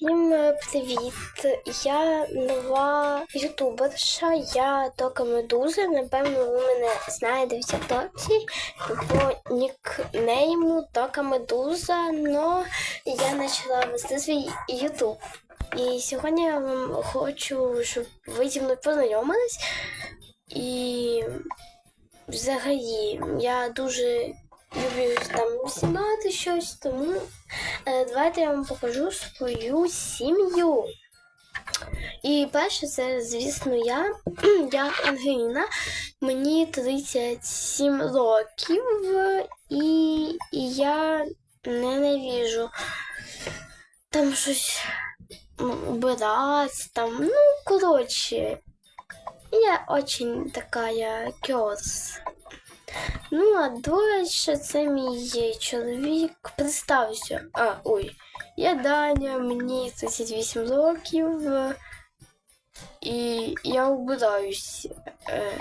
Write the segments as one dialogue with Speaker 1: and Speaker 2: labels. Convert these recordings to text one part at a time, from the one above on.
Speaker 1: Всім е, привіт! Я нова ютуберша, я Тока Медуза. Напевно, ви мене знаєте в Тіктоці по нікнейму Тока Медуза, но я почала вести свій ютуб. І сьогодні я вам хочу, щоб ви зі мною познайомились. І взагалі я дуже люблю там знімати щось, тому е, давайте я вам покажу свою сім'ю. І перше, це, звісно, я. Я Ангеліна, мені 37 років, і, і я ненавіжу там щось м, убирати, там, ну, коротше, я очень такая кёрс. Ну, а дальше це мій чоловік. Представився. А, ой. Я Даня, мені 38 років. І я убираюсь е,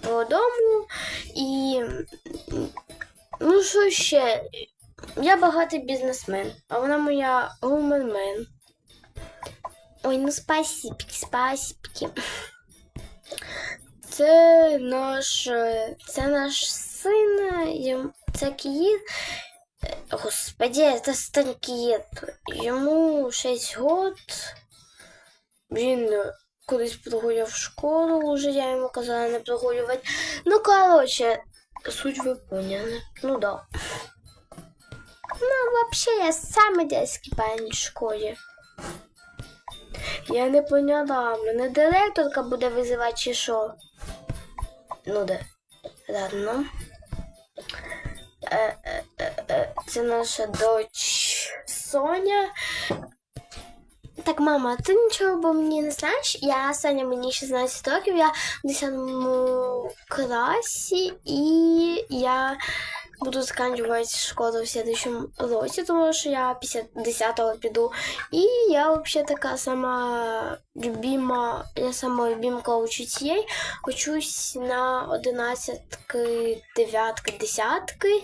Speaker 1: по дому. І. Ну, що ще? Я багатий бізнесмен, а вона моя вуменмен. Ой, ну спасибки, спасибки. Це наш, е, це наш Київ. Е, Господи, стань Київ. Йому 6 год. Він колись прогуляв школу, вже я йому казала не прогулювати. Ну, короче, суть ви поняли. Ну да. Ну, вообще, я самый детский парень в школі. Я не поняла, мене директорка буде визивати чи що? Ну да. Ладно. Е, е, е, Це наша дочь Соня. Так, мама, ти нічого бо мені не знаєш? Я Соня, мені 16 років, я в 10 класі і я буду заканчивати школу в следующем році, тому що я після 10-го піду. І я взагалі така сама любима, я сама любимка учителей. Учусь на одинадцятки, дев'ятки, десятки.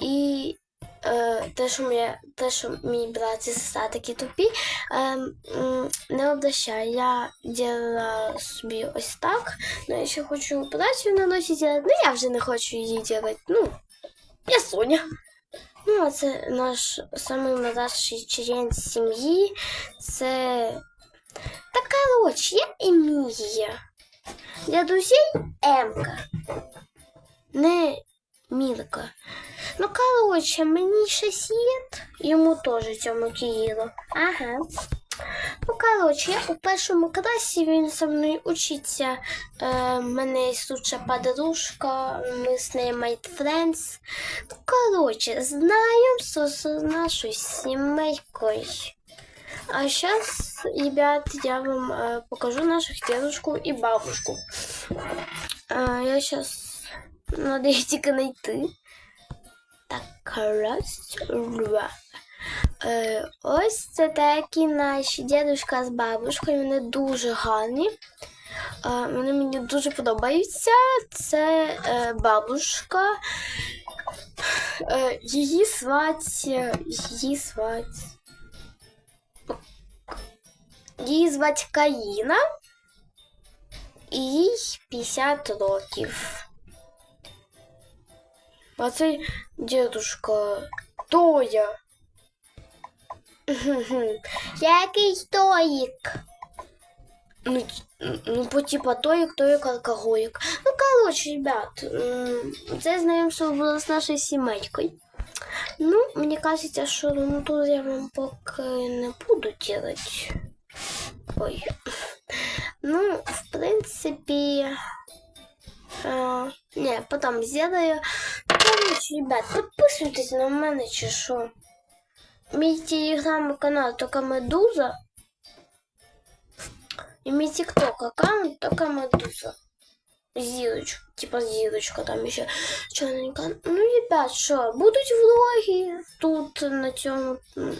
Speaker 1: І е, те, що моє, те, що мій брат і сестра такі тупі, е, не обращай. Я діла собі ось так. Ну, я ще хочу операцію на носі зробити, ну я вже не хочу її робити. Ну, я Соня. Ну, а це наш самий младший член сім'ї. Це. Та коротше, я Емілія. Для друзей Емка. Не Мілка. Ну, коротше, мені 6 лет, йому теж цьому Киїлу. Ага. Ну, коротше, я у першому класі він зі мною учиться. Е, мене є лучша подружка, ми з нею made friends. Ну, коротше, знайомство з нашою сімейкою. А сейчас, ребят, я вам э, покажу наших дедушку и бабушку. А, я сейчас надо їх тільки знайти. Так, раз, два. Е, ось це такі наші дедушка з бабушкою. Вони дуже гарні. Е, вони мені дуже подобаються. Це е, бабушка. Її звать. Її звать. Її звать Каїна. І їй 50 років. А цей дедушка Тоя. Який стоїк? Ну, ну, по типа тоїк, тоїк, алкоголік. Ну, коротше, ребят, це знайомство було з нашою сімейкою. Ну, мені кажеться, що ну, тут я вам поки не буду делать. Ой. Ну, в принципе... А, не, потом сделаю. Короче, ребят, подписывайтесь на мене чи що. Мій телеграм-канал Тока Медуза. І мій тикток аккаунт Тока Медуза. Зірочка, типа зірочка там ще чорненька. Ну, ребят, що, будуть влоги тут на цьому. м,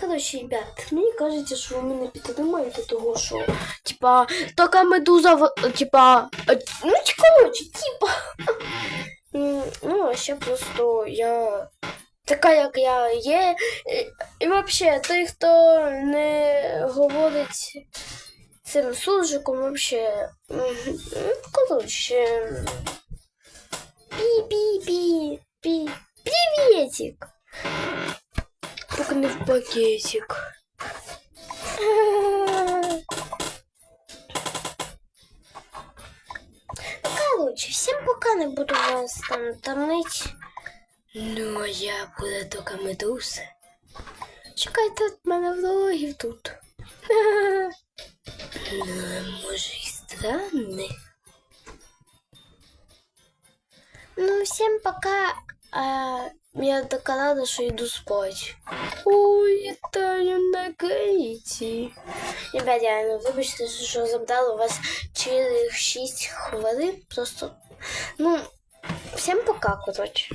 Speaker 1: Коротше, ребят, мені кажеться, що ви мене підтримуєте того, що типа така медуза в типа. коротше, Ну, а ще просто я така, як я є. І, і взагалі, той, хто не говорить цим суржиком, взагалі, коротше. Пі-пі-пі, пі. Приветик. Только не в пакетик. Короче, всем пока не буду вас там томить. Ну, а я буду только медузи. Чекайте від мене влогів тут. Ну, може і странний. Ну, всем пока. А, я така рада, що йду спать. Ой, Таню на Кейті. Ребят, я ну, вибачте, що забрала вас через 6 хвилин. Просто, ну, всем пока, короче.